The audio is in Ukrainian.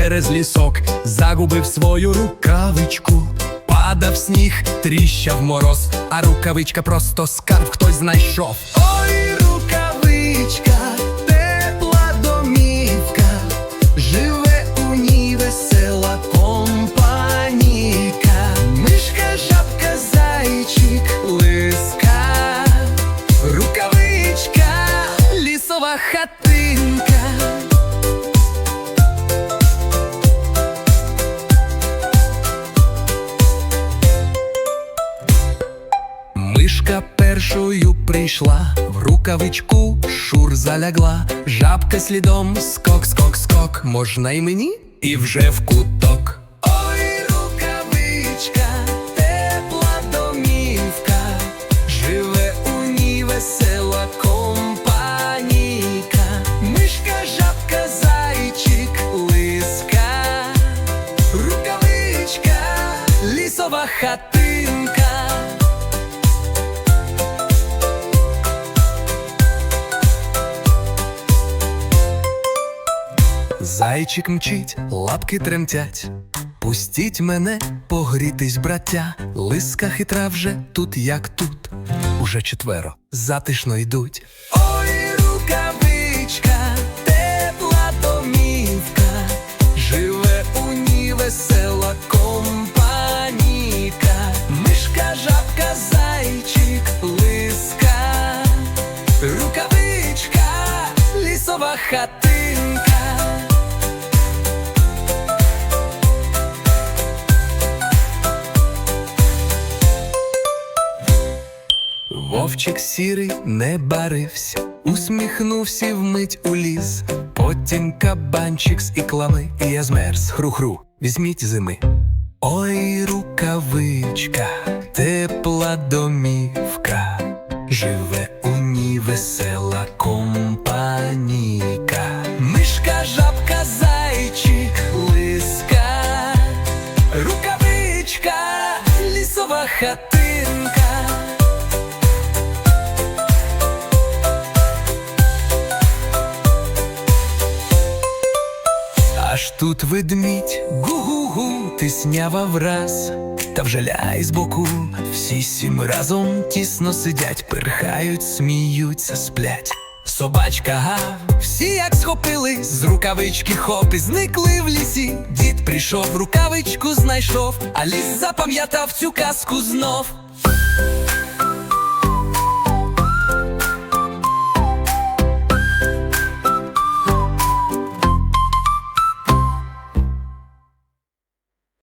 через лісок, загубив свою рукавичку. Падав сніг, тріщав мороз, а рукавичка просто скарб хтось знайшов. Ой, рукавичка, тепла домівка, живе у ній весела компанійка. Мишка, жабка, зайчик, лиска, рукавичка, лісова хатинка. Мишка першою прийшла, в рукавичку шур залягла, жабка слідом скок, скок, скок. Можна й мені? І вже в куток. Ой, рукавичка, тепла домівка, живе у ній весела компанійка. Мишка, жабка, зайчик, лиска, рукавичка, лісова хатинка. Зайчик мчить, лапки тремтять. Пустіть мене погрітись, браття. Лиска хитра вже тут, як тут. Уже четверо затишно йдуть. Ой, рукавичка, тепла домівка, живе у ній весела компанійка. Мишка, жабка, зайчик, лиска, рукавичка, лісова хатинка. Вовчик сірий не барився, усміхнувся вмить у ліс. Потім кабанчик з іклами, і я змерз. Хру-хру, візьміть зими. Ой, рукавичка, тепла домівка, живе у ній весела компанійка. Мишка, жабка, зайчик, лиска, рукавичка, лісова хатинка. Тут ведмідь, гу-гу-гу, тиснява враз, та вже ляй збоку, всі сім разом тісно сидять, перхають, сміються, сплять. Собачка гав, всі як схопились, з рукавички хоп і зникли в лісі. Дід прийшов, рукавичку знайшов, а ліс запам'ятав цю казку знов.